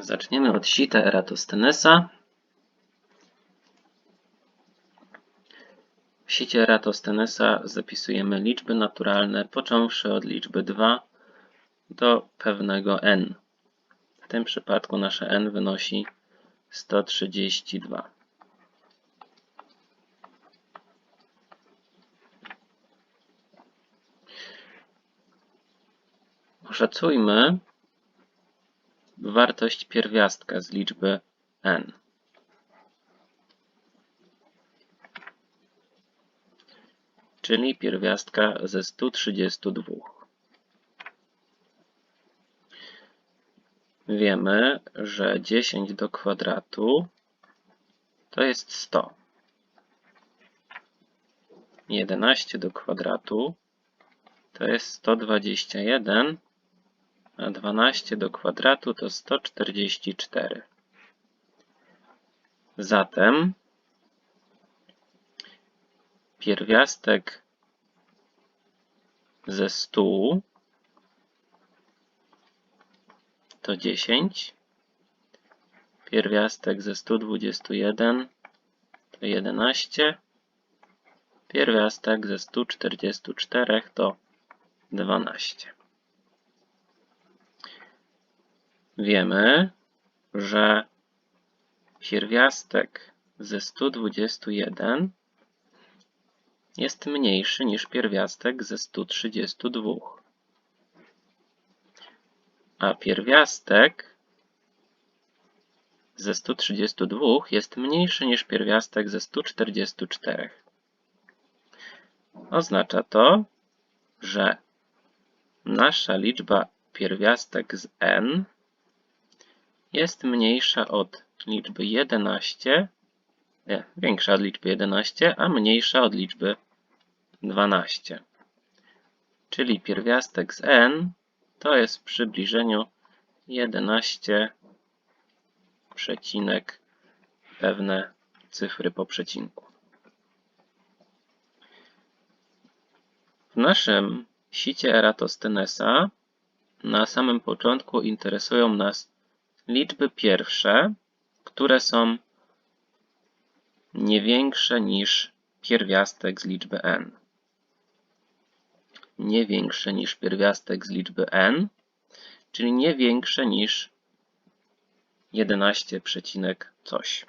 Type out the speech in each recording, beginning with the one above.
Zaczniemy od sita Eratosthenesa. W sicie Eratosthenesa zapisujemy liczby naturalne, począwszy od liczby 2 do pewnego n. W tym przypadku nasze n wynosi 132. Oszacujmy wartość pierwiastka z liczby n. Czyli pierwiastka ze 132. Wiemy, że 10 do kwadratu to jest 100. 11 do kwadratu to jest 121 a 12 do kwadratu to 144. Zatem pierwiastek ze 100 to 10. Pierwiastek ze 121 to 11. Pierwiastek ze 144 to 12. Wiemy, że pierwiastek ze 121 jest mniejszy niż pierwiastek ze 132. A pierwiastek ze 132 jest mniejszy niż pierwiastek ze 144. Oznacza to, że nasza liczba pierwiastek z n jest mniejsza od liczby 11, nie, większa od liczby 11, a mniejsza od liczby 12. Czyli pierwiastek z n to jest w przybliżeniu 11 przecinek pewne cyfry po przecinku. W naszym sicie Eratosthenesa na samym początku interesują nas liczby pierwsze, które są nie większe niż pierwiastek z liczby n. Nie większe niż pierwiastek z liczby n, czyli nie większe niż 11, coś.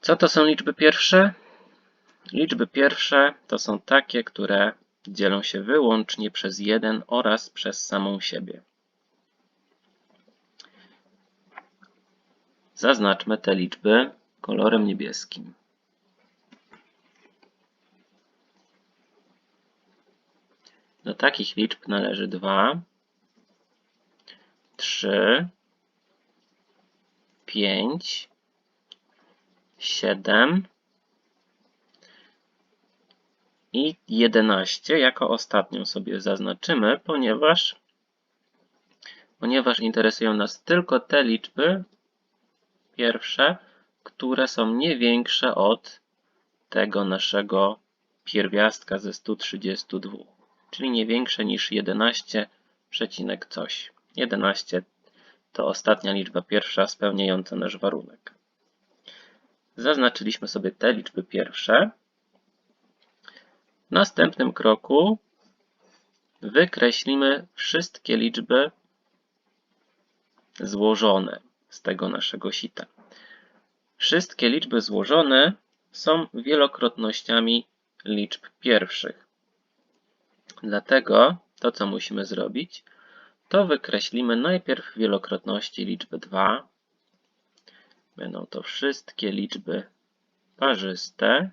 Co to są liczby pierwsze? Liczby pierwsze to są takie, które dzielą się wyłącznie przez jeden oraz przez samą siebie. Zaznaczmy te liczby kolorem niebieskim. Do takich liczb należy 2, 3, 5, 7 i 11 jako ostatnią sobie zaznaczymy, ponieważ, ponieważ interesują nas tylko te liczby, pierwsze, które są nie większe od tego naszego pierwiastka ze 132, czyli nie większe niż 11, coś. 11 to ostatnia liczba pierwsza spełniająca nasz warunek. Zaznaczyliśmy sobie te liczby pierwsze. W następnym kroku wykreślimy wszystkie liczby złożone z tego naszego sita. Wszystkie liczby złożone są wielokrotnościami liczb pierwszych. Dlatego to, co musimy zrobić, to wykreślimy najpierw wielokrotności liczby 2. Będą to wszystkie liczby parzyste.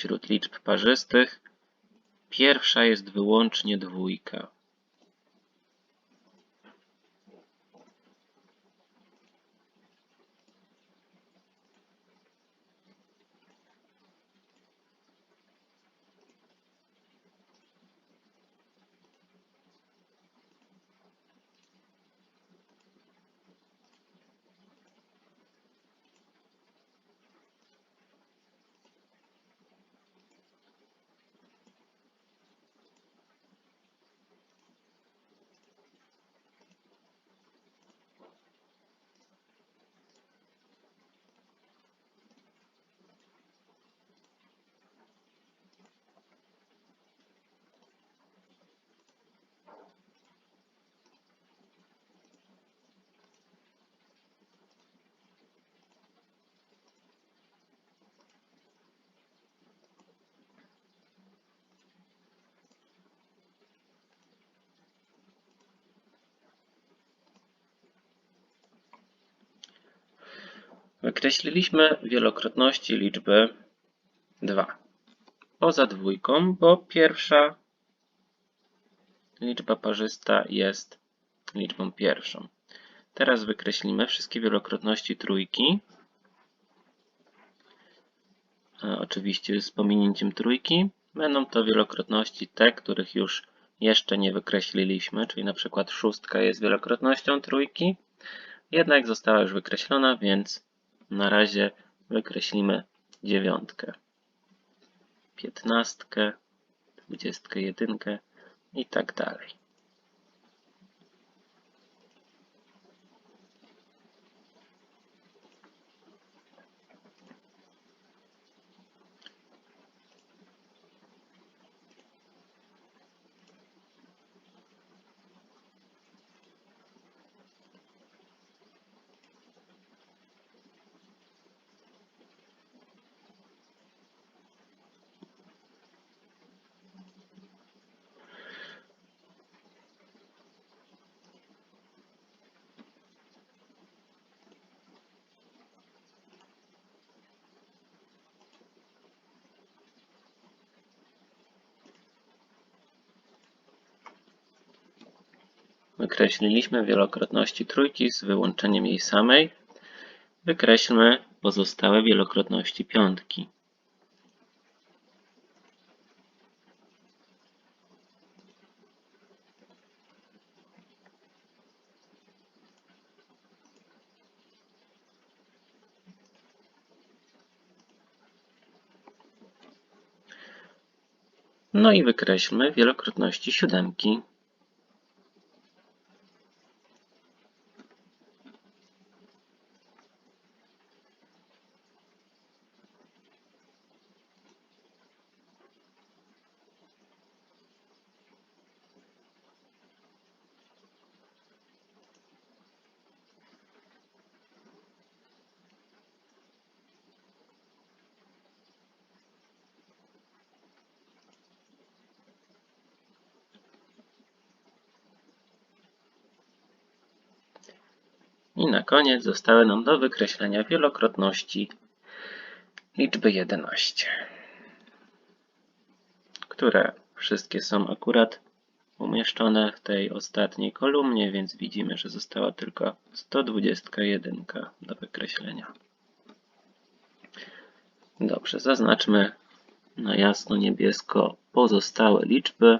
Wśród liczb parzystych pierwsza jest wyłącznie dwójka. Wykreśliliśmy wielokrotności liczby 2. Poza dwójką, bo pierwsza liczba parzysta jest liczbą pierwszą. Teraz wykreślimy wszystkie wielokrotności trójki. Oczywiście z pominięciem trójki. Będą to wielokrotności te, których już jeszcze nie wykreśliliśmy, czyli na przykład szóstka jest wielokrotnością trójki, jednak została już wykreślona, więc na razie wykreślimy dziewiątkę, piętnastkę, dwudziestkę jedynkę i tak dalej. Wykreśliliśmy wielokrotności trójki z wyłączeniem jej samej. Wykreślmy pozostałe wielokrotności piątki. No i wykreślmy wielokrotności siódemki. Na koniec zostały nam do wykreślenia wielokrotności liczby 11, które wszystkie są akurat umieszczone w tej ostatniej kolumnie, więc widzimy, że została tylko 121 do wykreślenia. Dobrze, zaznaczmy na jasno niebiesko pozostałe liczby.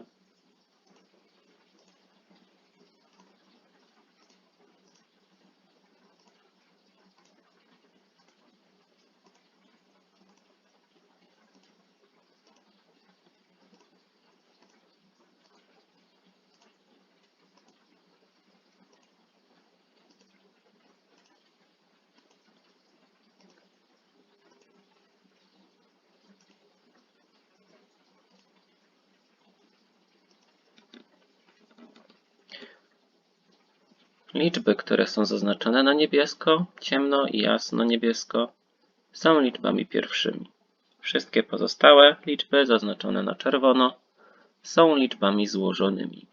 Liczby, które są zaznaczone na niebiesko, ciemno i jasno niebiesko, są liczbami pierwszymi. Wszystkie pozostałe liczby zaznaczone na czerwono są liczbami złożonymi.